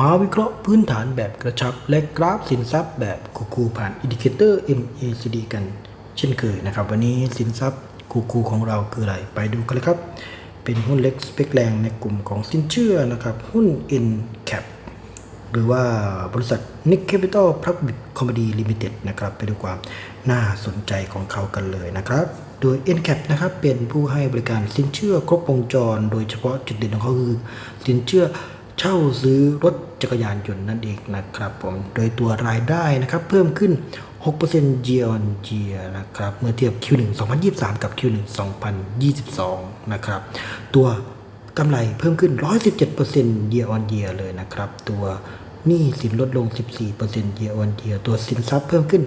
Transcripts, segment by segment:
มาวิเคราะห์พื้นฐานแบบกระชับ และกราฟสินทรัพย์แบบคูคูผ่านอินดิเคเตอร์ MACD กัน เช่นเคยนะครับ วันนี้สินทรัพย์คูคูของเราคืออะไร ไปดูกันเลยครับ เป็นหุ้นเล็กสเปคแรงในกลุ่มของสินเชื่อนะครับ หุ้น NCAP หรือว่าบริษัท Nick Capital Public Company Limited นะครับ ไปดูความน่าสนใจของเขากันเลยนะครับโดย NCAP นะครับเป็นผู้ให้บริการสินเชื่อครบวงจร โดยเฉพาะจุดเด่นของเขาคือสินเชื่อ เช่าซื้อรถจักรยานยนต์นั่นเองนะครับผม โดยตัวรายได้นะครับเพิ่มขึ้น 6% year on year นะครับ เมื่อเทียบ Q1 2023 กับ Q1 2022 นะครับ ตัวกำไรเพิ่มขึ้น 117% year on year เลยนะครับ ตัวหนี้สินลดลง 14% year on year ตัวสินทรัพย์เพิ่มขึ้น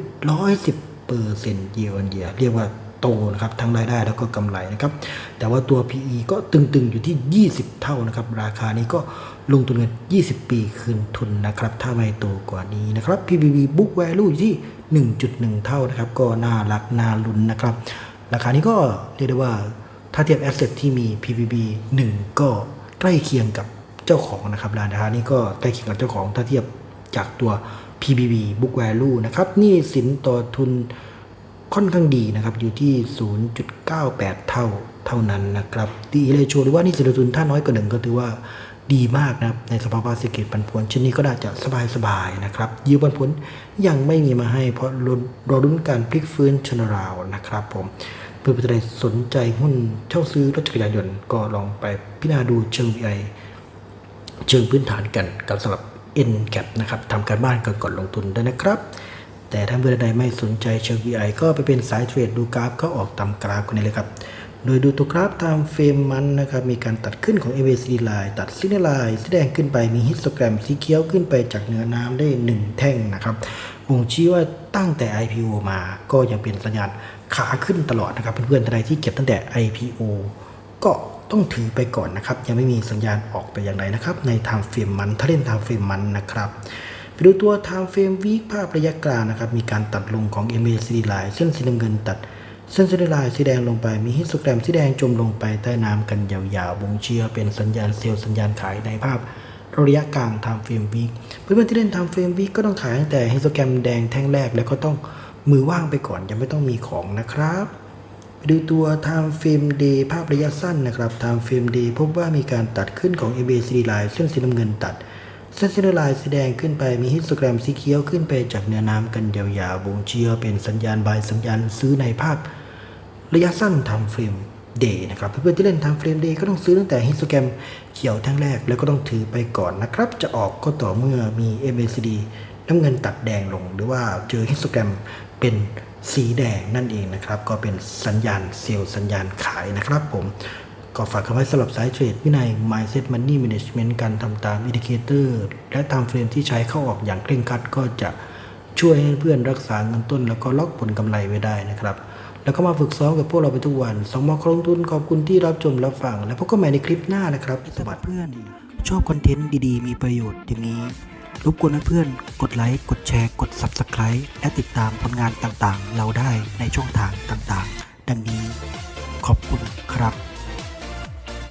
110% year on year เรียกว่า โตนะครับทั้งรายได้แล้วก็กำไรนะครับแต่ว่าตัว PE ก็ตึงๆอยู่ที่ 20 เท่านะครับราคานี้ก็ลงทุนเงิน 20 ปีคืนทุนนะครับถ้าไม่โตกว่านี้นะครับ PBB book value อยู่ที่ 1.1 เท่านะครับก็น่ารักน่าลุ้นนะครับราคานี้ก็เรียกได้ว่าถ้าเทียบแอสเซทที่มี PBB 1 ก็ใกล้เคียงกับเจ้าของนะครับราคานี้ก็ใกล้เคียงกับเจ้าของถ้าเทียบจากตัว PBB book value นะครับนี่สินต่อทุน ค่อนข้างดีนะครับ อยู่ที่ 0.98 เท่าเท่านั้นนะครับดีเลยโชว์หรือว่านี่สินต่อทุนถ้าน้อยกว่าหนึ่งก็ถือว่าดีมากนะครับในสภาวะเศรษฐกิจปันผลเช่นนี้ก็น่าจะสบายๆนะครับยิวปันผลยังไม่มีมาให้ เพราะรอรอรุ้นการพลิกฟื้นชนราวนะครับผมเพื่อจะได้สนใจหุ้นเช่าซื้อรถจักรยานยนต์ก็ลองไปพิจารณาดูเชิง VI เชิงพื้นฐานกันกับสำหรับ NCAP นะครับทำการบ้านก่อนก่อนลงทุนด้วยนะครับ แต่ถ้าเพื่อนใดไม่สนใจเชิง VI ก็ไปเป็นสายเทรดดูกราฟก็ออกตามกราฟกันเลยครับ โดยดูตัวกราฟตามเฟรมมันนะครับ มีการตัดขึ้นของ MACD line ตัดซิกเนลไลน์แสดงขึ้นไปมีฮิสโตแกรมสีเขียวขึ้นไปจากเนื้อน้ำได้ 1 แท่งนะครับบ่งชี้ว่าตั้งแต่ IPO มาก็ยังเป็นสัญญาณขาขึ้นตลอดนะครับ เพื่อนๆท่านใดที่เก็บตั้งแต่ IPO ก็ต้องถือไปก่อนนะครับ ยังไม่มีสัญญาณออกแต่อย่างไรนะครับ ในทางเฟรมมันถ้าเล่นทางเฟรมมันนะครับ ไปดูตัวทางเฟรมวีคภาพระยะกลางนะครับ มีการตัดลงของ MACD line เส้นสีน้ำเงินตัด เส้นสีลายสีแดงลงไป มีฮิสโตแกรมสีแดงจมลงไปใต้น้ำกันยาวๆบ่งเชียร์เป็นสัญญาณเซลล์สัญญาณขายในภาพระยะกลางทำเฟรมวีคเพื่อนๆที่เล่นทำเฟรมวีคก็ต้องขายตั้งแต่ฮิสโตแกรมแดงแท่งแรกแล้วก็ต้องมือว่างไปก่อนยังไม่ต้องมีของนะครับไปดูตัว time frame day ภาพระยะสั้นนะครับ time frame day พบว่ามีการตัดขึ้นของ MACD line เส้นสีน้ำเงินตัด เส้นสีลายสีแดงขึ้นไปมีฮิสโตแกรมสีเขียวขึ้นไปจากเนื้อน้ำกันยาวๆบ่งเชียร์เป็นสัญญาณบายสัญญาณซื้อในภาพ ระยะสั้นทำเฟรมเดย์นะครับเพื่อนๆที่เล่นทำเฟรมเดย์ก็ต้องซื้อตั้งแต่ฮิสโตแกรมเขียวแท่งแรก แล้วก็ต้องถือไปก่อนนะครับ จะออกก็ต่อเมื่อมี MACD น้ำเงินตัดแดงลง หรือว่าเจอฮิสโตแกรมเป็นสีแดงนั่นเองนะครับ ก็เป็นสัญญาณเซลล์สัญญาณขายนะครับผม ก็ฝากกันไว้สำหรับสายเทรดวินัย Mindset Money Management การทำตามอินดิเคเตอร์ และตามเฟรมที่ใช้เข้าออกอย่างเคร่งครัดก็จะช่วยให้เพื่อนรักษาเงินต้น แล้วก็ล็อกผลกำไรไว้ได้นะครับ แล้วก็มาฝึกซ้อมกับพวกเราไปทุกวันสองมอคลงทุนขอบคุณที่รับชมรับฟัง และพบกันใหม่ในคลิปหน้านะครับสวัสดีเพื่อน ชอบคอนเทนต์ดีๆ มีประโยชน์อย่างนี้รบกวนเพื่อนกดไลค์ กดแชร์ กด Subscribe และติดตามผลงานต่างๆ เราได้ในช่องทางต่างๆ ดังนี้ขอบคุณครับ